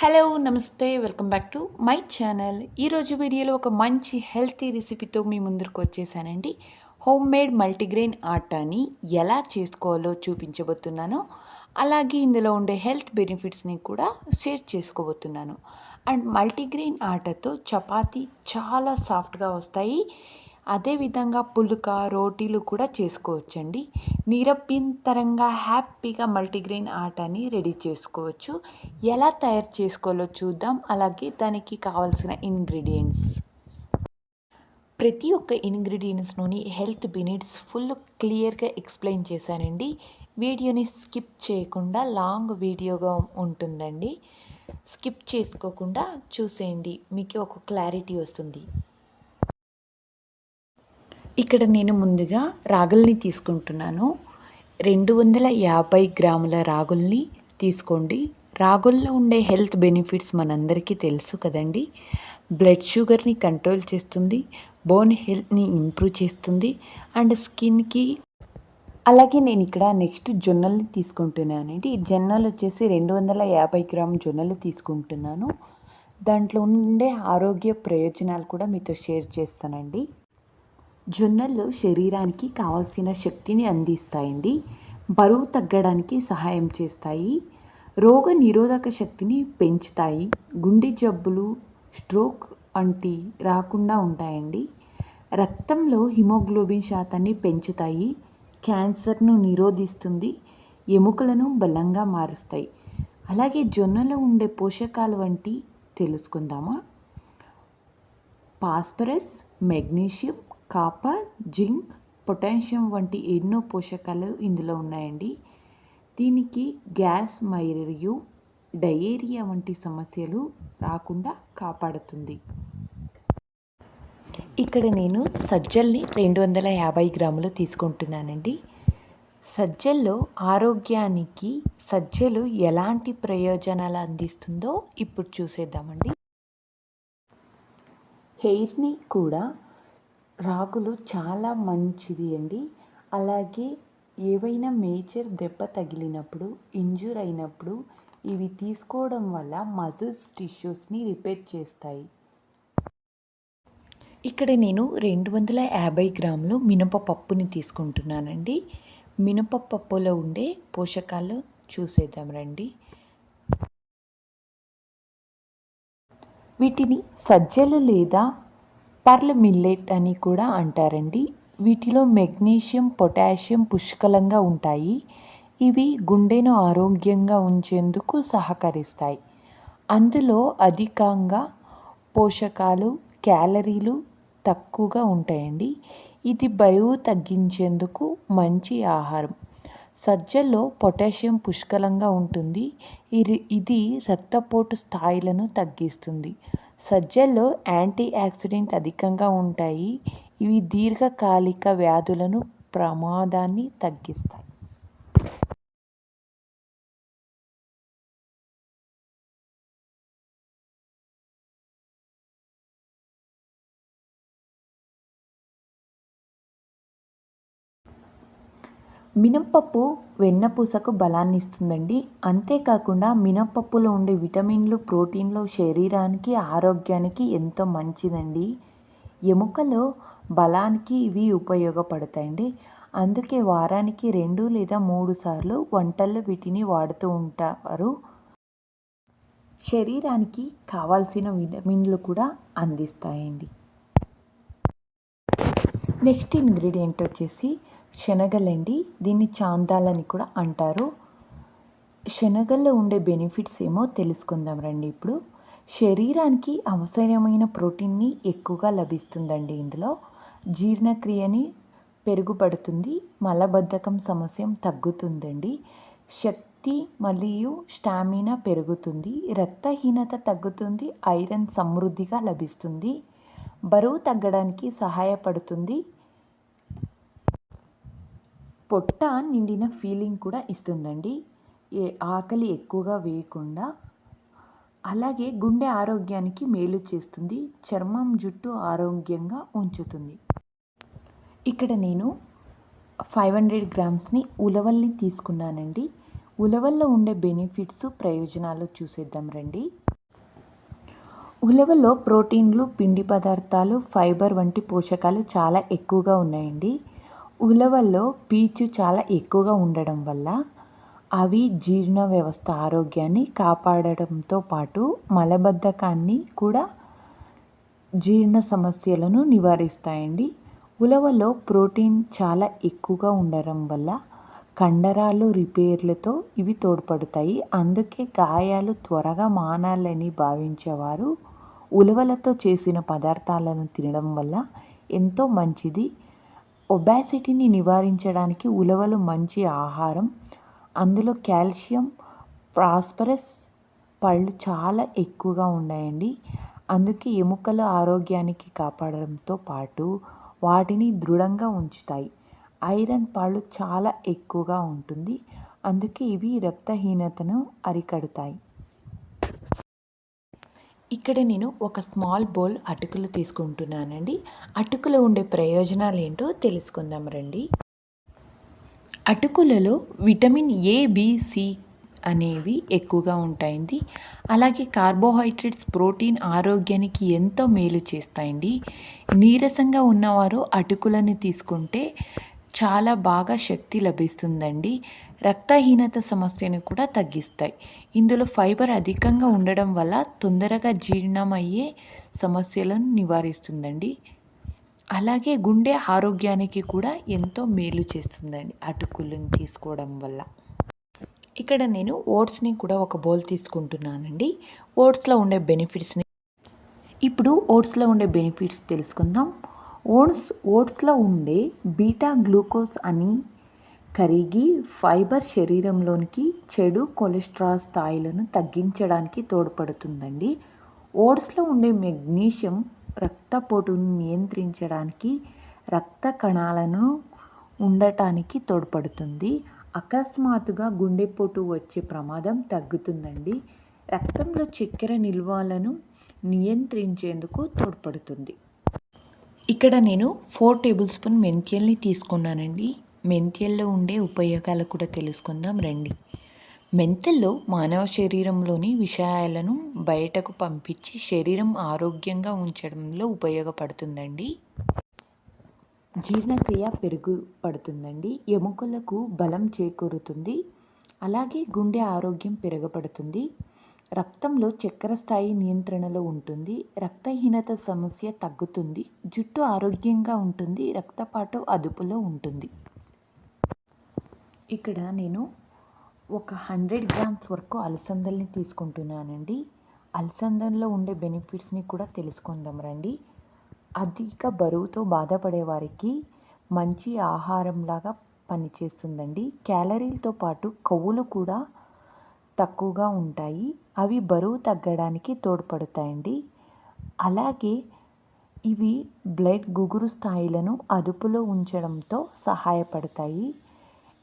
Hello నమస్తే welcome back to my channel ఈరోజు వీడియోలో ఒక మంచి హెల్తీ రెసిపీతో మీ ముందరకు వచ్చేసానండి. హోమ్ మేడ్ మల్టీగ్రెయిన్ ఆటాని ఎలా చేసుకోవాలో చూపించబోతున్నాను. అలాగే ఇందులో ఉండే హెల్త్ బెనిఫిట్స్ని కూడా షేర్ చేసుకోబోతున్నాను. అండ్ మల్టీగ్రెయిన్ ఆటతో చపాతీ చాలా సాఫ్ట్గా వస్తాయి. అదేవిధంగా పులుక రోటీలు కూడా చేసుకోవచ్చండి. నిరభ్యంతరంగా హ్యాపీగా మల్టీగ్రెయిన్ ఆటని రెడీ చేసుకోవచ్చు. ఎలా తయారు చేసుకోవాలో చూద్దాం. అలాగే దానికి కావాల్సిన ఇంగ్రీడియంట్స్. ప్రతి ఒక్క ఇంగ్రీడియంట్స్లోని హెల్త్ బెనిఫిట్స్ ఫుల్ క్లియర్గా ఎక్స్ప్లెయిన్ చేశానండి. వీడియోని స్కిప్ చేయకుండా లాంగ్ వీడియోగా ఉంటుందండి. స్కిప్ చేసుకోకుండా చూసేయండి. మీకు ఒక క్లారిటీ వస్తుంది. ఇక్కడ నేను ముందుగా రాగుల్ని తీసుకుంటున్నాను. రెండు వందల యాభై గ్రాముల రాగుల్ని తీసుకోండి. రాగుల్లో ఉండే హెల్త్ బెనిఫిట్స్ మనందరికీ తెలుసు కదండి. బ్లడ్ షుగర్ని కంట్రోల్ చేస్తుంది బోన్ హెల్త్ని ఇంప్రూవ్ చేస్తుంది అండ్ స్కిన్కి. అలాగే నేను ఇక్కడ నెక్స్ట్ జొన్నల్ని తీసుకుంటున్నానండి. ఈ జొన్నలు వచ్చేసి రెండు వందల యాభై గ్రామ్ జొన్నలు తీసుకుంటున్నాను. దాంట్లో ఉండే ఆరోగ్య ప్రయోజనాలు కూడా మీతో షేర్ చేస్తానండి. జొన్నలు శరీరానికి కావాల్సిన శక్తిని అందిస్తాయండి. బరువు తగ్గడానికి సహాయం చేస్తాయి. రోగ నిరోధక శక్తిని పెంచుతాయి. గుండె జబ్బులు స్ట్రోక్ వంటి రాకుండా ఉంటాయండి. రక్తంలో హిమోగ్లోబిన్ శాతాన్ని పెంచుతాయి. క్యాన్సర్ను నిరోధిస్తుంది. ఎముకలను బలంగా మారుస్తాయి. అలాగే జొన్నలో ఉండే పోషకాలు వంటి తెలుసుకుందామా? Phosphorus magnesium copper zinc potassium వంటి ఎన్నో పోషకాలు ఇందులో ఉన్నాయండి. దీనికి గ్యాస్ మరియు డయేరియా వంటి సమస్యలు రాకుండా కాపాడుతుంది. ఇక్కడ నేను సజ్జల్ని రెండు వందల యాభై గ్రాములు తీసుకుంటున్నానండి. సజ్జల్లో ఆరోగ్యానికి సజ్జలు ఎలాంటి ప్రయోజనాలు అందిస్తుందో ఇప్పుడు చూసేద్దామండి. హెయిర్ని కూడా రాగులు చాలా మంచిది అండి. అలాగే ఏవైనా మేజర్ దెబ్బ తగిలినప్పుడు ఇంజూర్ అయినప్పుడు ఇవి తీసుకోవడం వల్ల మజిల్స్ టిష్యూస్ని రిపేర్ చేస్తాయి. ఇక్కడ నేను రెండు వందల యాభై గ్రాములు మినపపప్పుని తీసుకుంటున్నానండి. మినపపప్పులో ఉండే పోషకాలు చూసేద్దాం రండి. వీటిని సజ్జలు లేదా పర్ల్ మిల్లెట్ అని కూడా అంటారండి. వీటిలో మెగ్నీషియం పొటాషియం పుష్కలంగా ఉంటాయి. ఇవి గుండెను ఆరోగ్యంగా ఉంచేందుకు సహకరిస్తాయి. అందులో అధికంగా పోషకాలు క్యాలరీలు తక్కువగా ఉంటాయండి. ఇది బరువు తగ్గించేందుకు మంచి ఆహారం. సజ్జల్లో పొటాషియం పుష్కలంగా ఉంటుంది. ఇది ఇది రక్తపోటు స్థాయిలను తగ్గిస్తుంది. సజ్జల్లో యాంటీ ఆక్సిడెంట్ అధికంగా ఉంటాయి. ఇవి దీర్ఘకాలిక వ్యాధులను ప్రమాదాన్ని తగ్గిస్తాయి. మినప్పప్పు వెన్నపూసకు బలాన్ని ఇస్తుందండి అంతేకాకుండా మినప్పప్పులో ఉండే విటమిన్లు ప్రోటీన్లు శరీరానికి ఆరోగ్యానికి ఎంతో మంచిదండి. ఎముకలో బలానికి ఇవి ఉపయోగపడతాయండి. అందుకే వారానికి రెండు లేదా మూడు సార్లు వంటల్లో వీటిని వాడుతూ ఉంటారు. శరీరానికి కావాల్సిన విటమిన్లు కూడా అందిస్తాయండి. నెక్స్ట్ ఇంగ్రీడియంట్ వచ్చేసి శనగలండి దీన్ని చాందాలని కూడా అంటారు. శనగల్లో ఉండే బెనిఫిట్స్ ఏమో తెలుసుకుందాం రండి ఇప్పుడు. శరీరానికి అవసరమైన ప్రోటీన్ని ఎక్కువగా లభిస్తుందండి ఇందులో. జీర్ణక్రియని పెరుగుపడుతుంది మలబద్ధకం సమస్య తగ్గుతుందండి. శక్తి మరియు స్టామినా పెరుగుతుంది రక్తహీనత తగ్గుతుంది ఐరన్ సమృద్ధిగా లభిస్తుంది బరువు తగ్గడానికి సహాయపడుతుంది పొట్ట నిండిన ఫీలింగ్ కూడా ఇస్తుందండి. ఏ ఆకలి ఎక్కువగా వేయకుండా. అలాగే గుండె ఆరోగ్యానికి మేలు చేస్తుంది. చర్మం జుట్టు ఆరోగ్యంగా ఉంచుతుంది. ఇక్కడ నేను ఫైవ్ హండ్రెడ్ గ్రామ్స్ని ఉలవల్ని తీసుకున్నానండి. ఉలవల్లో ఉండే బెనిఫిట్స్ ప్రయోజనాలు చూసేద్దాం రండి. ఉలవలో ప్రోటీన్లు పిండి పదార్థాలు ఫైబర్ వంటి పోషకాలు చాలా ఎక్కువగా ఉన్నాయండి. ఉలవల్లో పీచు చాలా ఎక్కువగా ఉండడం వల్ల అవి జీర్ణ వ్యవస్థ ఆరోగ్యాన్ని కాపాడడంతో పాటు మలబద్ధకాన్ని కూడా జీర్ణ సమస్యలను నివారిస్తాయండి. ఉలవలో ప్రోటీన్ చాలా ఎక్కువగా ఉండడం వల్ల కండరాలు రిపేర్లతో ఇవి తోడ్పడతాయి. అందుకే గాయాలు త్వరగా మానాలని భావించేవారు. ఉలవలతో చేసిన పదార్థాలను తినడం వల్ల ఎంతో మంచిది. ఒబాసిటీని నివారించడానికి ఉలవలు మంచి ఆహారం. అందులో కాల్షియం ప్రాస్పరస్ పళ్ళు చాలా ఎక్కువగా ఉన్నాయండి. అందుకే ఎముకల ఆరోగ్యానికి కాపాడడంతో పాటు వాటిని దృఢంగా ఉంచుతాయి. ఐరన్ పాళ్ళు చాలా ఎక్కువగా ఉంటుంది. అందుకే ఇవి రక్తహీనతను అరికడతాయి. ఇక్కడ నేను ఒక స్మాల్ బౌల్ అటుకులు తీసుకుంటున్నానండి. అటుకులో ఉండే ప్రయోజనాలు ఏంటో తెలుసుకుందాం రండి. అటుకులలో విటమిన్ ఏ బిసి అనేవి ఎక్కువగా ఉంటాయండి. అలాగే కార్బోహైడ్రేట్స్ ప్రోటీన్ ఆరోగ్యానికి ఎంతో మేలు చేస్తాయండి. నీరసంగా ఉన్నవారు అటుకులను తీసుకుంటే చాలా బాగా శక్తి లభిస్తుందండి. రక్తహీనత సమస్యను కూడా తగ్గిస్తాయి. ఇందులో ఫైబర్ అధికంగా ఉండడం వల్ల తొందరగా జీర్ణమయ్యే సమస్యలను నివారిస్తుందండి. అలాగే గుండె ఆరోగ్యానికి కూడా ఎంతో మేలు చేస్తుందండి అటుకులను తీసుకోవడం వల్ల. ఇక్కడ నేను ఓట్స్ని కూడా ఒక బౌల్ తీసుకుంటున్నానండి. ఓట్స్లో ఉండే బెనిఫిట్స్ని ఇప్పుడు ఓట్స్లో ఉండే బెనిఫిట్స్ తెలుసుకుందాం. ఓట్స్ ఓట్స్లో ఉండే బీటా గ్లూకోజ్ అని కరిగి ఫైబర్ శరీరంలోనికి చెడు కొలెస్ట్రాల్ స్థాయిలను తగ్గించడానికి తోడ్పడుతుందండి. ఓట్స్లో ఉండే మెగ్నీషియం రక్తపోటును నియంత్రించడానికి రక్త కణాలను ఉండటానికి తోడ్పడుతుంది. అకస్మాత్తుగా గుండెపోటు వచ్చే ప్రమాదం తగ్గుతుందండి. రక్తంలో చక్కెర నిల్వలను నియంత్రించేందుకు తోడ్పడుతుంది. ఇక్కడ నేను ఫోర్ టేబుల్ స్పూన్ మెంతియల్ని తీసుకున్నానండి. మెంతెల్లో ఉండే ఉపయోగాలు కూడా తెలుసుకుందాం రండి. మెంతల్లో మానవ శరీరంలోని విషయాలను బయటకు పంపించి శరీరం ఆరోగ్యంగా ఉంచడంలో ఉపయోగపడుతుందండి. జీర్ణక్రియ పెరుగుపడుతుందండి. ఎముకలకు బలం చేకూరుతుంది. అలాగే గుండె ఆరోగ్యం పెరగబడుతుంది రక్తంలో చక్కెర స్థాయి నియంత్రణలో ఉంటుంది. రక్తహీనత సమస్య తగ్గుతుంది. జుట్టు ఆరోగ్యంగా ఉంటుంది. రక్తపాటు అదుపులో ఉంటుంది. ఇక్కడ నేను ఒక హండ్రెడ్ గ్రామ్స్ వరకు అలసందల్ని తీసుకుంటున్నానండి. అలసందల్లో ఉండే బెనిఫిట్స్ని కూడా తెలుసుకుందాం రండి. అధిక బరువుతో బాధపడే వారికి మంచి ఆహారంలాగా పనిచేస్తుందండి. క్యాలరీలతో పాటు కొవ్వులు కూడా తక్కువగా ఉంటాయి. అవి బరువు తగ్గడానికి తోడ్పడతాయండి. అలాగే ఇవి బ్లడ్ గుగురు స్థాయిలను అదుపులో ఉంచడంతో సహాయపడతాయి.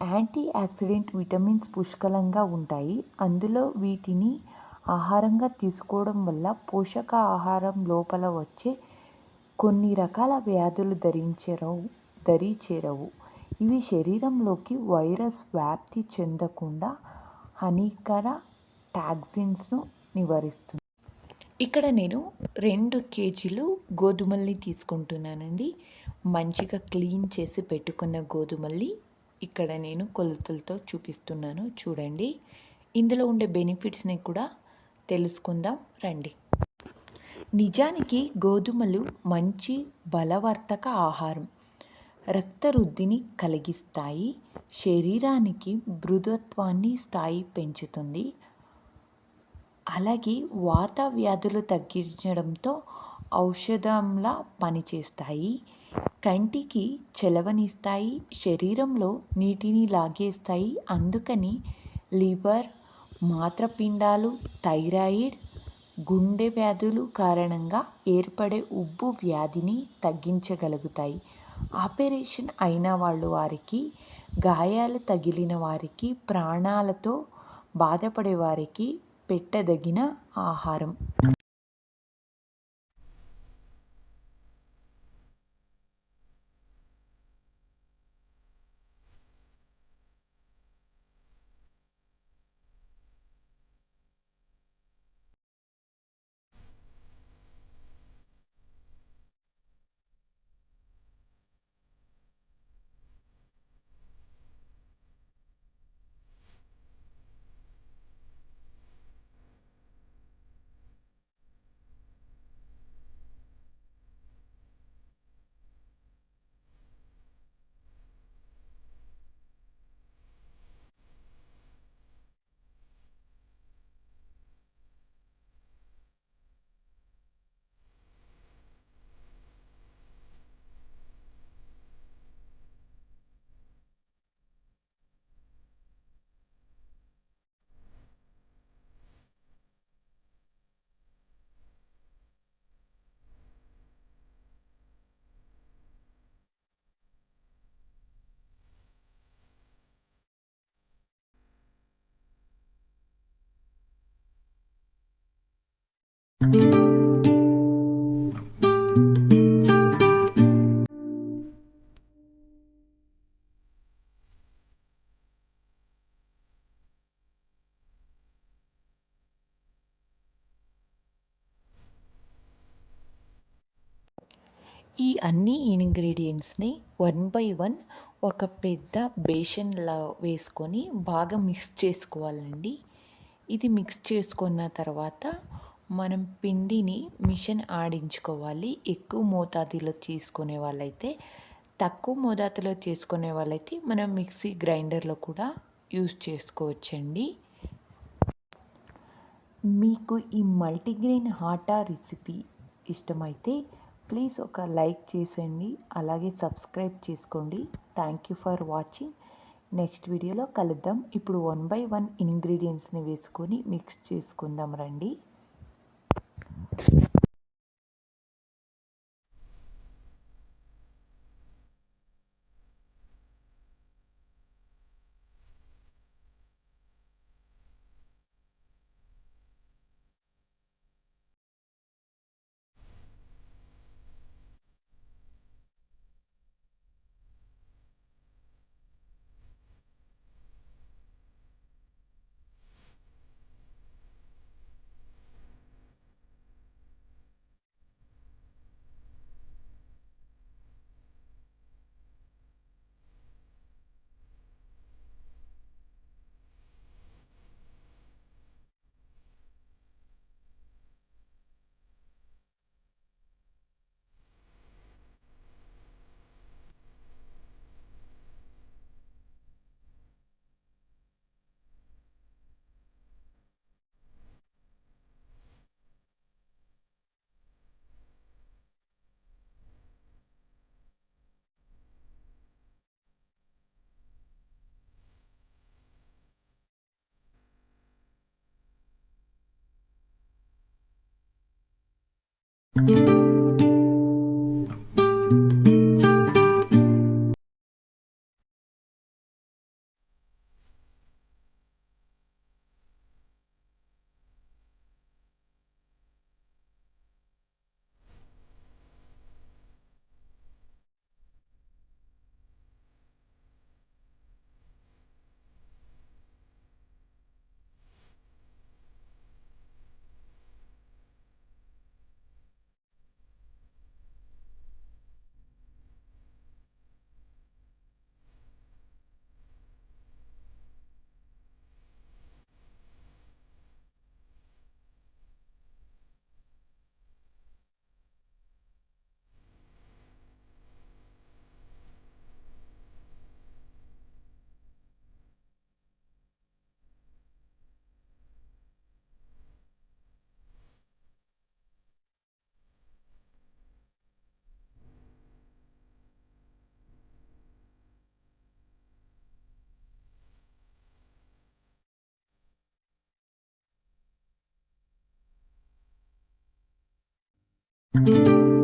యాంటీ ఆక్సిడెంట్ విటమిన్స్ పుష్కలంగా ఉంటాయి. అందులో వీటిని ఆహారంగా తీసుకోవడం వల్ల పోషక ఆహారం లోపల వచ్చే కొన్ని రకాల వ్యాధులు ధరించరవు దరి చేరవు ఇవి శరీరంలోకి వైరస్ వ్యాప్తి చెందకుండా హానికర టాక్సిన్స్ను నివారిస్తుంది. ఇక్కడ నేను రెండు కేజీలు గోధుమల్ని తీసుకుంటున్నానండి. మంచిగా క్లీన్ చేసి పెట్టుకున్న గోధుమల్ని ఇక్కడ నేను కొలతలతో చూపిస్తున్నాను. చూడండి. ఇందులో ఉండే బెనిఫిట్స్ని కూడా తెలుసుకుందాం. రండి. నిజానికి గోధుమలు మంచి బలవర్తక ఆహారం. రక్తవృద్ధిని కలిగిస్తాయి. శరీరానికి మృదుత్వాన్ని స్థాయి పెంచుతుంది. అలాగే వాత వ్యాధులు తగ్గించడంతో ఔషధంలా పనిచేస్తాయి. కంటికి చలవనిస్తాయి. శరీరంలో నీటిని లాగేస్తాయి. అందుకని లివర్ మూత్రపిండాలు థైరాయిడ్ గుండె వ్యాధులు కారణంగా ఏర్పడే ఉబ్బు వ్యాధిని తగ్గించగలుగుతాయి. ఆపరేషన్ అయిన వాళ్ళు వారికి గాయాలు తగిలిన వారికి ప్రాణాలతో బాధపడే వారికి పెట్టదగిన ఆహారం. ఈ అన్ని ఇంగ్రీడియంట్స్ని వన్ బై వన్ ఒక పెద్ద బేషన్లా వేసుకొని బాగా మిక్స్ చేసుకోవాలండి. ఇది మిక్స్ చేసుకున్న తర్వాత మనం పిండిని మిషన్ ఆడించుకోవాలి. ఎక్కువ మోతాదులో చేసుకునే వాళ్ళైతే తక్కువ మోతాదులో చేసుకునే వాళ్ళైతే మనం మిక్సీ గ్రైండర్లో కూడా యూస్ చేసుకోవచ్చండి. మీకు ఈ మల్టీగ్రెయిన్ హాటా రెసిపీ ఇష్టమైతే ప్లీజ్ ఒక లైక్ చేసేయండి అలాగే సబ్స్క్రైబ్ చేసుకోండి. Thank you for watching next వీడియోలో కలుద్దాం. ఇప్పుడు వన్ బై వన్ ఇంగ్రీడియంట్స్ని వేసుకొని మిక్స్ చేసుకుందాం రండి. Thank you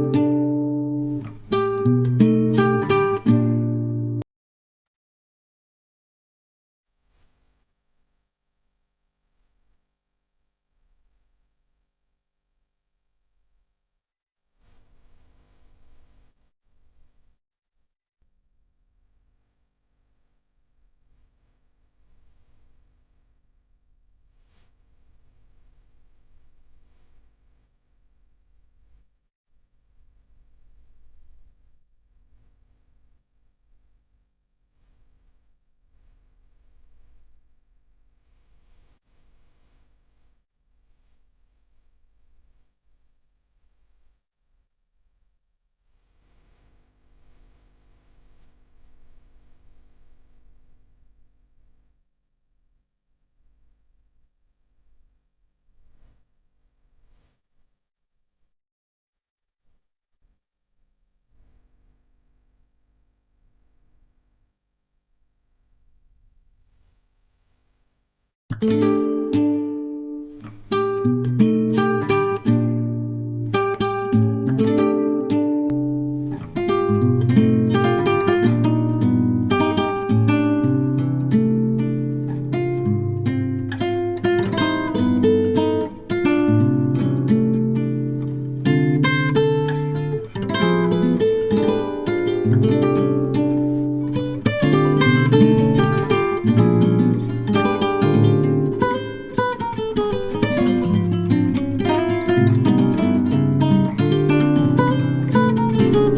Thank you.